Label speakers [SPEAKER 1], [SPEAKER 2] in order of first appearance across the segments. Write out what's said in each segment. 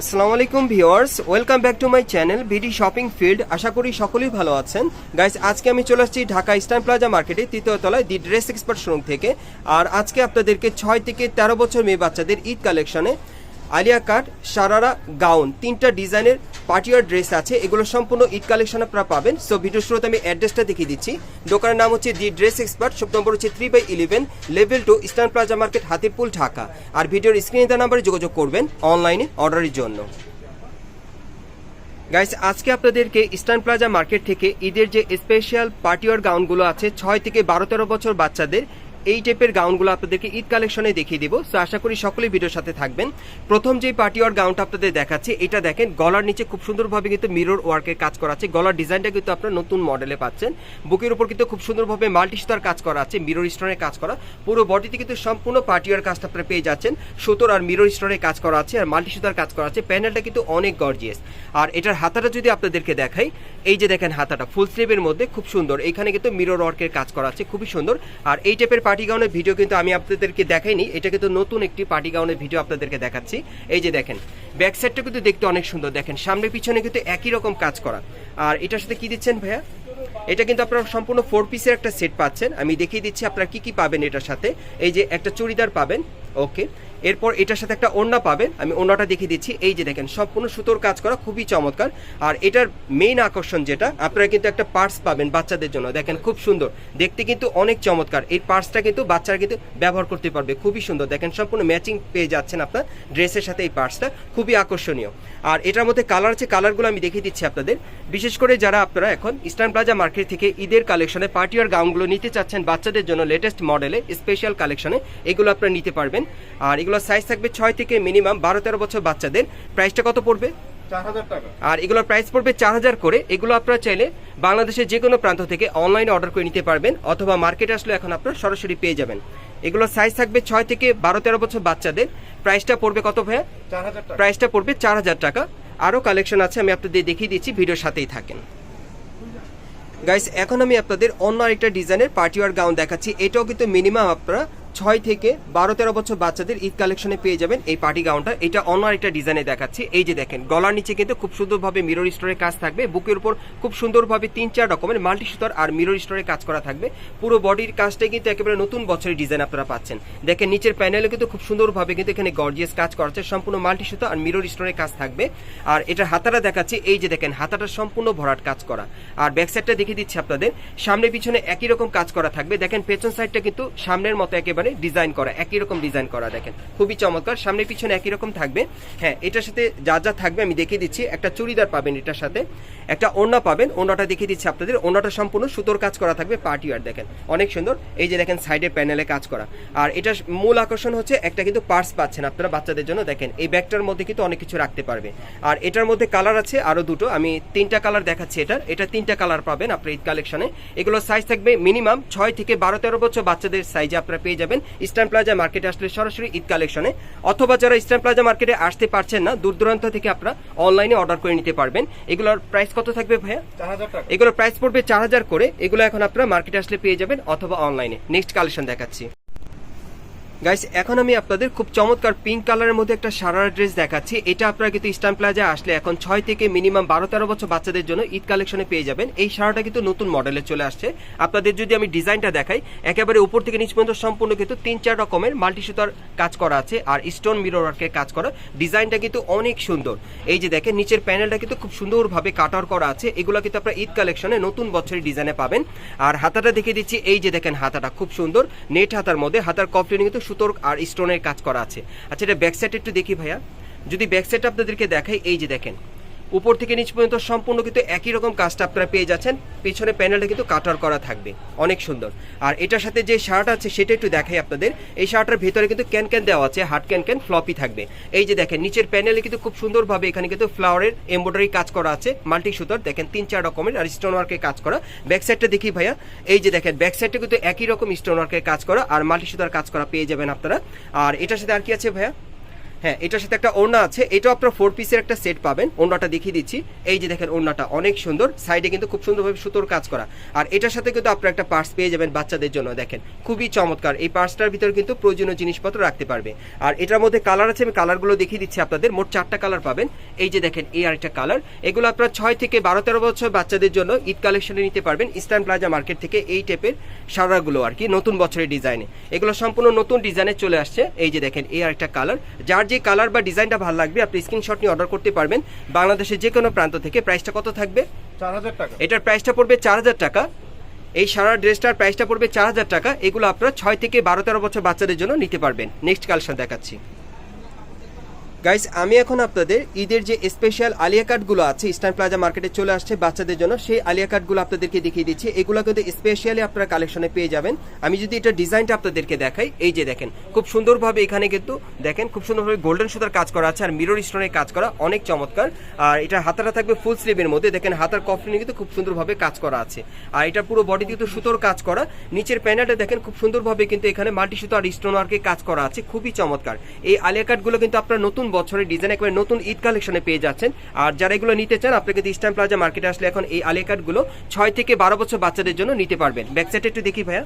[SPEAKER 1] আসসালামু আলাইকুম viewers welcome back to my channel VD shopping field. আশা করি সকলেই ভালো আছেন। গাইস, আজকে আমি চলে আসছি ঢাকা ইস্টার্ন প্লাজা মার্কেটে, তৃতীয় তলায়, দি ড্রেস এক্সপার্ট শোরুম থেকে। আর আজকে আপনাদেরকে ছয় থেকে তেরো বছর মেয়ে বাচ্চাদের ঈদ কালেকশনে আলিয়া কাট, সারারা, গাউন, তিনটা ডিজাইনের পার্টিয়ার ড্রেস আছে। এগুলো সম্পূর্ণ ঈদ কালেকশন আপনারা পাবেন। সো ভিডিও শুরুতে আমি অ্যাড্রেসটা দেখিয়ে দিচ্ছি। দোকানের নাম হচ্ছে দি ড্রেস এক্সপার্ট শপ নম্বর হচ্ছে three by eleven level two Eastern Plaza market Hatirpool, Dhaka. আর ভিডিওর স্ক্রিনে দেওয়া নাম্বারে যোগাযোগ করবেন অনলাইনে অর্ডারের জন্য। গাইস আজকে আপনাদেরকে ইস্টার্ন প্লাজা মার্কেট থেকে ঈদের যে স্পেশাল পার্টিওয়ার গাউনগুলো আছে, ছয় থেকে বারো তেরো বছর বাচ্চাদের এই টাইপের গাউনগুলো আপনাদেরকে ঈদ কালেকশনে দেখিয়ে দিব। সো আশা করি সকলেই ভিডিওর সাথে থাকবেন। প্রথম যে পার্টিওয়ার গাউনটা আপনাদের দেখাচ্ছে, এটা দেখেন, গলার নিচে খুব সুন্দরভাবে কিন্তু মিরর ওয়ার্কের কাজ করা আছে গলার ডিজাইনটা কিন্তু আপনারা নতুন মডেলে পাচ্ছেন। বুকের উপর কিন্তু খুব সুন্দরভাবে মাল্টি সুতার কাজ করা আছে মিরর স্টোনের কাজ করা। পুরো বডিতে কিন্তু সম্পূর্ণ পার্টিওয়ার কাজটা আপনারা পেয়ে যাচ্ছেন। সুতোর আর মিরর স্টোনের কাজ করা আছে, আর মাল্টি সুতার কাজ করা আছে। প্যানেলটা কিন্তু অনেক গর্জিয়াস আর এটার হাতাটা যদি আপনাদেরকে দেখাই, এই যে দেখেন হাতাটা ফুল স্লিভের মধ্যে খুব সুন্দর। এখানে কিন্তু মিরর ওয়ার্কের কাজ করা আছে, খুবই সুন্দর। আর এই টাইপের পার্টি গাউনের ভিডিও কিন্তু আমি আপনাদেরকে দেখাইনি। এটা কিন্তু নতুন একটি পার্টি গাউনের ভিডিও আপনাদেরকে দেখাচ্ছি। এই যে দেখেন ব্যাক সাইডটা কিন্তু দেখতে অনেক সুন্দর। দেখেন, সামনে পিছনে কিন্তু একই রকম কাজ করা। আর এটার সাথে কি দিচ্ছেন ভাইয়া? এটা কিন্তু আপনারা সম্পূর্ণ ফোর পিসের একটা সেট পাচ্ছেন। আমি দেখিয়ে দিচ্ছি আপনারা কি কি পাবেন এটার সাথে। এই যে একটা চুড়িদার পাবেন। ওকে এরপর এটার সাথে একটা ওড়না পাবেন। আমি ওড়নাটা দেখিয়ে দিচ্ছি। এই যে দেখেন, সম্পূর্ণ সুতোর কাজ করা, খুবই চমৎকার। আর এটার মেইন আকর্ষণ যেটা, আপনারা কিন্তু একটা পার্স পাবেন বাচ্চাদের জন্য। দেখেন, খুব সুন্দর। দেখতে কিন্তু অনেক চমৎকার। এই পার্সটা কিন্তু বাচ্চারা কিন্তু ব্যবহার করতে পারবে। খুবই সুন্দর। দেখেন, সম্পূর্ণ ম্যাচিং পেয়ে যাচ্ছেন আপনার ড্রেসের সাথে এই পার্সটা। খুবই আকর্ষণীয়। আর এটার মধ্যে কালার আছে কালারগুলো আমি দেখিয়ে দিচ্ছি আপনাদের। বিশেষ করে যারা আপনারা এখন ইস্টার্ন প্লাজা মার্কেট থেকে ঈদের কালেকশনে পার্টি আর গাউনগুলো নিতে চাচ্ছেন বাচ্চাদের জন্য লেটেস্ট মডেলে স্পেশাল কালেকশনে এগুলো আপনারা নিতে পারবেন। আর এগুলো সাইজ থাকবে ছয় থেকে মিনিমাম বারো তেরো বছর বাচ্চাদের। প্রাইসটা কত পড়বে? আর এগুলোর প্রাইস পড়বে চার হাজার করে। এগুলো আপনারা চাইলে বাংলাদেশের যে কোনো প্রান্ত থেকে অনলাইনে অর্ডার করে নিতে পারবেন অথবা মার্কেটে আসলে এখন আপনারা সরাসরি পেয়ে যাবেন। এগুলোর সাইজ থাকবে ছয় থেকে বারো তেরো বছর বাচ্চাদের। প্রাইসটা পড়বে কত ভাইয়া? প্রাইসটা পড়বে চার হাজার টাকা। আরও কালেকশন আছে আমি আপনাদের দেখিয়ে দিচ্ছি ভিডিওর সাথেই থাকেন। গাইস এখন আমি আপনাদের অন্য আরেকটা ডিজাইনের পার্টিওয়ার গাউন দেখাচ্ছি। এটাও কিন্তু মিনিমাম আপনারা ছয় থেকে বারো, তেরো বছর বাচ্চাদের ঈদ কালেকশনে পেয়ে যাবেন এই পার্টি গাউনটা। এটা অন্য আরেকটা ডিজাইনে দেখাচ্ছি। এই যে দেখেন, গলার নিচে কিন্তু খুব সুন্দরভাবে মিরর স্টোরের কাজ থাকবে। বুকের উপর খুব সুন্দরভাবে তিন, চার রকমের মাল্টি সুতার আর মিরর স্টোরের কাজ করা থাকবে। পুরো বডির কাজটাই কিন্তু একেবারে নতুন বছরের ডিজাইন আপনারা পাচ্ছেন। দেখেন, নিচের প্যানেলে কিন্তু খুব সুন্দরভাবে কিন্তু এখানে গর্জিয়াস কাজ করা সম্পূর্ণ মাল্টি সুতা আর মিরর স্টোরের কাজ থাকবে। আর এটা হাতাটা দেখাচ্ছি। এই যে দেখেন, হাতাটা সম্পূর্ণ ভরাট কাজ করা। আর ব্যাক সাইডটা দেখিয়ে দিচ্ছি আপনাদের। সামনে পিছনে একই রকম কাজ করা থাকবে। দেখেন, পেছন সাইডটা কিন্তু সামনের মতো একেবারে ডিজাইন করা, একই রকম ডিজাইন করা, দেখেন। খুবই চমৎকার, সামনে পিছনে একই রকম থাকবে। হ্যাঁ এটার সাথে যা যা থাকবে আমি দেখিয়ে দিচ্ছি। একটা চুড়িদার পাবেন এটার সাথে, একটা ওড়না পাবেন, ওড়নাটা দেখিয়ে দিচ্ছি আপনাদের। ওড়নাটা সম্পূর্ণ সুতোর কাজ করা থাকবে, পার্টি আর দেখেন। অনেক সুন্দর, এই যে দেখেন সাইডের প্যানেলে কাজ করা। আর এটার মূল আকর্ষণ হচ্ছে, একটা কিন্তু পার্স পাচ্ছেন আপনারা বাচ্চাদের জন্য, দেখেন। এই ব্যাগটার মধ্যে কিন্তু অনেক কিছু রাখতে পারবে। আর এটার মধ্যে কালার আছে আরও দুটো, আমি তিনটা কালার দেখাচ্ছি এটার। এটা তিনটা কালার পাবেন আপনার ঈদ কালেকশনে এগুলো সাইজ থাকবে মিনিমাম ছয় থেকে বারো তেরো বছর বাচ্চাদের সাইজে আপনারা পেয়ে যাবেন। ইস্টার্ন প্লাজা মার্কেটে আসলে সরাসরি ঈদ কালেকশনে। অথবা যারা ইস্টার্ন প্লাজা মার্কেটে আসতে পারছেন না দূর দূরান্ত থেকে আপনারা অনলাইনে অর্ডার করে নিতে পারবেন। এগুলোর প্রাইস কত থাকবে ভাইয়া? এগুলোর প্রাইস পড়বে চার হাজার করে। এগুলো এখন আপনারা মার্কেটে আসলে পেয়ে যাবেন অথবা অনলাইনে। নেক্সট কালেকশন দেখাচ্ছি। গাইস এখন আমি আপনাদের খুব চমৎকার পিঙ্ক কালারের মধ্যে একটা সারার ড্রেস দেখাচ্ছি। এটা আপনারা কিন্তু ইস্টার্ন প্লাজা আসলে এখন ছয় থেকে মিনিমাম বারো তেরো বছর বাচ্চাদের জন্য ঈদ কালেকশনে পেয়ে যাবেন। এই সারাটা কিন্তু নতুন মডেলে চলে আসছে। আপনাদের যদি আমি ডিজাইনটা দেখাই, একেবারে উপর থেকে নিচ পর্যন্ত সম্পূর্ণ কিন্তু তিন চার রকমের মাল্টি সুতার কাজ করা আছে আর স্টোন মিরর ওয়ার্কের কাজ করা। ডিজাইনটা কিন্তু অনেক সুন্দর। এই যে দেখেন, নিচের প্যানেলটা কিন্তু খুব সুন্দরভাবে কাটার করা আছে। এগুলো কিন্তু আপনারা ঈদ কালেকশনে নতুন বছরের ডিজাইনে পাবেন। আর হাতাটা দেখিয়ে দিচ্ছি। এই যে দেখেন, হাতাটা খুব সুন্দর। নেট হাতার মধ্যে হাতার কফলিনে কিন্তু সুতোর আর স্টোনের কাজ করা আছে। আচ্ছা এটা ব্যাক সাইড একটু দেখি ভাইয়া। যদি ব্যাক সাইড আপনাদেরকে দেখাই, এই যে দেখেন। উপর থেকে নিচ পর্যন্ত সম্পূর্ণ কিন্তু একই রকম কাজটা আপনারা পেয়ে যাচ্ছেন। পেছনে প্যানেলটা কিন্তু কাটার করা থাকবে। অনেক সুন্দর। আর এটার সাথে যে শার্ট আছে, সেটা একটু দেখাই আপনাদের। এই শার্টের ভেতরে কিন্তু ক্যান ক্যান দেওয়া আছে হাট ক্যান ক্যান ফ্লপি থাকবে। এই যে দেখেন, নিচের প্যানেলে কিন্তু খুব সুন্দরভাবে এখানে কিন্তু ফ্লাওয়ারের এমব্রয়ডারি কাজ করা আছে মাল্টি সুতার দেখেন, তিন চার রকমের আর স্টোন ওয়ার্কের কাজ করা। ব্যাক সাইডটা দেখি ভাইয়া। এই যে দেখেন ব্যাক সাইডটা কিন্তু একই রকম স্টোন ওয়ার্কের কাজ করা আর মাল্টি সুতার কাজ করা পেয়ে যাবেন আপনারা। আর এটার সাথে আর কি আছে ভাইয়া? হ্যাঁ এটার সাথে একটা ওড়না আছে। এটাও আপনার ফোর পিসের একটা সেট পাবেন। ওড়নাটা দেখিয়ে দিচ্ছি। এই যে দেখেন, ওড়নাটা অনেক সুন্দর। সাইডে কিন্তু খুব সুন্দরভাবে সুতোর কাজ করা। আর এটার সাথে কিন্তু আপনার একটা পার্স পেয়ে যাবেন বাচ্চাদের জন্য, দেখেন। খুবই চমৎকার। এই পার্সটার ভিতরে কিন্তু প্রয়োজনীয় জিনিসপত্র রাখতে পারবে। আর এটার মধ্যে কালার আছে, আমি কালারগুলো দেখিয়ে দিচ্ছি আপনাদের। মোট চারটা কালার পাবেন। এই যে দেখেন, এই আরেকটা কালার এগুলো আপনার ছয় থেকে বারো, তেরো বছর বাচ্চাদের জন্য ঈদ কালেকশনে নিতে পারবেন। ইস্টার্ন প্লাজা মার্কেট থেকে এই টাইপের সারাগুলো আর কি, নতুন বছরের ডিজাইনে এগুলো সম্পূর্ণ নতুন ডিজাইনে চলে আসছে। এই যে দেখেন, এই আরেকটা কালার যার কালার বা ডিজাইনটা ভালো লাগবে আপনি স্ক্রিনশট নিয়ে অর্ডার করতে পারবেন। বাংলাদেশের যে কোনো প্রান্ত থেকে। প্রাইসটা কত থাকবে?
[SPEAKER 2] চার হাজার টাকা।
[SPEAKER 1] এটার প্রাইসটা পড়বে চার হাজার টাকা। এই সারা ড্রেসটার প্রাইসটা পড়বে চার হাজার টাকা। এগুলো আপনারা ছয় থেকে বারো তেরো বছর বাচ্চাদের জন্য নিতে পারবেন। নেক্সট কালেকশন দেখাচ্ছি। গাইস আমি এখন আপনাদের ঈদের যে স্পেশাল আলিয়া কাটগুলো আছে ইস্টার্ন প্লাজা মার্কেটে চলে আসছে বাচ্চাদের জন্য। সেই আলিয়া কাটগুলো আপনাদেরকে দেখিয়ে দিচ্ছি। এগুলো কিন্তু স্পেশালি আপনারা কালেকশনে পেয়ে যাবেন। আমি যদি এটা ডিজাইনটা আপনাদেরকে দেখাই, এই যে দেখেন, খুব সুন্দরভাবে এখানে কিন্তু দেখেন, খুব সুন্দরভাবে গোল্ডেন সুতার কাজ করা আছে আর মিরর স্টোনের কাজ করা অনেক চমৎকার। আর এটা হাতাটা থাকবে ফুল স্লিভের মধ্যে। দেখেন, হাতার কফলিনে কিন্তু খুব সুন্দরভাবে কাজ করা আছে। আর এটা পুরো বডি কিন্তু সুতোর কাজ করা। নিচের প্যানেলটা দেখেন, খুব সুন্দরভাবে কিন্তু এখানে মাল্টি সুতো আর স্টোন ওয়ার্কে কাজ করা আছে। খুবই চমৎকার। এই আলিয়া কাটগুলো কিন্তু আপনার নতুন বছরের ডিজাইন একেবারে নতুন ঈদ কালেকশনে পেয়ে যাচ্ছেন। আর যারা এগুলো নিতে চান আপনি কিন্তু ইস্টার্ন প্লাজা মার্কেটে আসলে এখন এই আলিয়া কার্ডগুলো ছয় থেকে বারো বছর বাচ্চাদের জন্য নিতে পারবেন। ব্যাক সাইডে একটু দেখি ভাইয়া।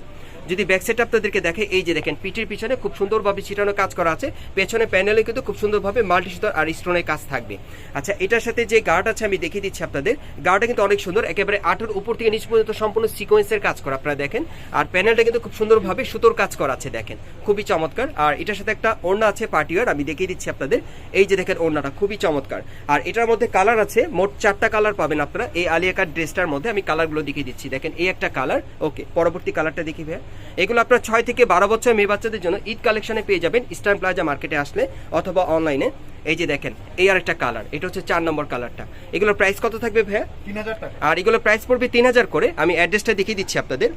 [SPEAKER 1] যদি ব্যাক সাইড আপনাদেরকে দেখে, এই যে দেখেন, পিঠের পিছনে খুব সুন্দরভাবে ছিটানো কাজ করা আছে, পেছনে প্যানেলে কিন্তু খুব সুন্দরভাবে মাল্টি সুতার আর স্টোনের কাজ থাকবে। আচ্ছা এটার সাথে যে গার্ড আছে, আমি দেখিয়ে দিচ্ছি আপনাদের। গার্ডটা কিন্তু অনেক সুন্দর, একেবারে আঠের উপর থেকে নিচ পর্যন্ত সম্পূর্ণ সিকোয়েন্সের কাজ করা, আপনারা দেখেন। আর প্যানেলটা কিন্তু খুব সুন্দরভাবে সুতোর কাজ করা আছে, দেখেন। খুবই চমৎকার। আর এটার সাথে একটা ওড়না আছে পার্টিওয়ার আমি দেখিয়ে দিচ্ছি আপনাদের। এই যে দেখেন, ওড়নাটা খুবই চমৎকার। আর এটার মধ্যে কালার আছে, মোট চারটা কালার পাবেন আপনারা। এই আলিয়া কাট ড্রেসটার মধ্যে আমি কালারগুলো দেখিয়ে দিচ্ছি। দেখেন, এই একটা কালার ওকে পরবর্তী কালারটা দেখি ভাইয়া। এগুলো আপনার ছয় থেকে বারো বছর মেয়ে বাচ্চাদের জন্য ঈদ কালেকশনে পেয়ে যাবেন। ইস্টার্ন প্লাজা মার্কেটে আসলে অথবা অনলাইনে এই যে দেখেন এই আর একটা কালার এটা হচ্ছে চার নম্বর কালারটা এগুলোর প্রাইস কত থাকবে ভাইয়া?
[SPEAKER 2] তিন হাজার টাকা।
[SPEAKER 1] আর এগুলোর প্রাইস পড়বে তিন হাজার করে। আমি অ্যাড্রেসটা দেখিয়ে দিচ্ছি আপনাদের।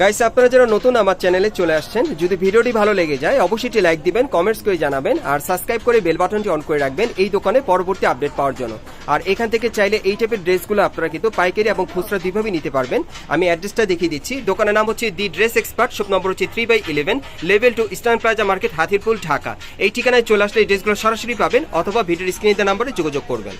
[SPEAKER 1] গাইস আপনারা যারা নতুন আমার চ্যানেলে চলে আসছেন, যদি ভিডিওটি ভালো লেগে যায়, অবশ্যই লাইক দিবেন কমেন্টস করে জানাবেন, আর সাবস্ক্রাইব করে বেল বাটনটি অন করে রাখবেন এই দোকানে পরবর্তী আপডেট পাওয়ার জন্য। আর এখান থেকে চাইলে এই টাইপের ড্রেসগুলো আপনারা কিন্তু পাইকারি এবং খুচরা দুইভাবে নিতে পারবেন। আমি অ্যাড্রেসটা দেখিয়ে দিচ্ছি। দোকানের নাম হচ্ছে দি ড্রেস এক্সপার্ট শপ নম্বর হচ্ছে three by eleven level two Eastern Plaza market Hatirpool Dhaka এই ঠিকানায় চলে আসলে এই ড্রেসগুলো সরাসরি পাবেন, অথবা ভিডিওর স্ক্রিনে নাম্বারে যোগাযোগ করবেন।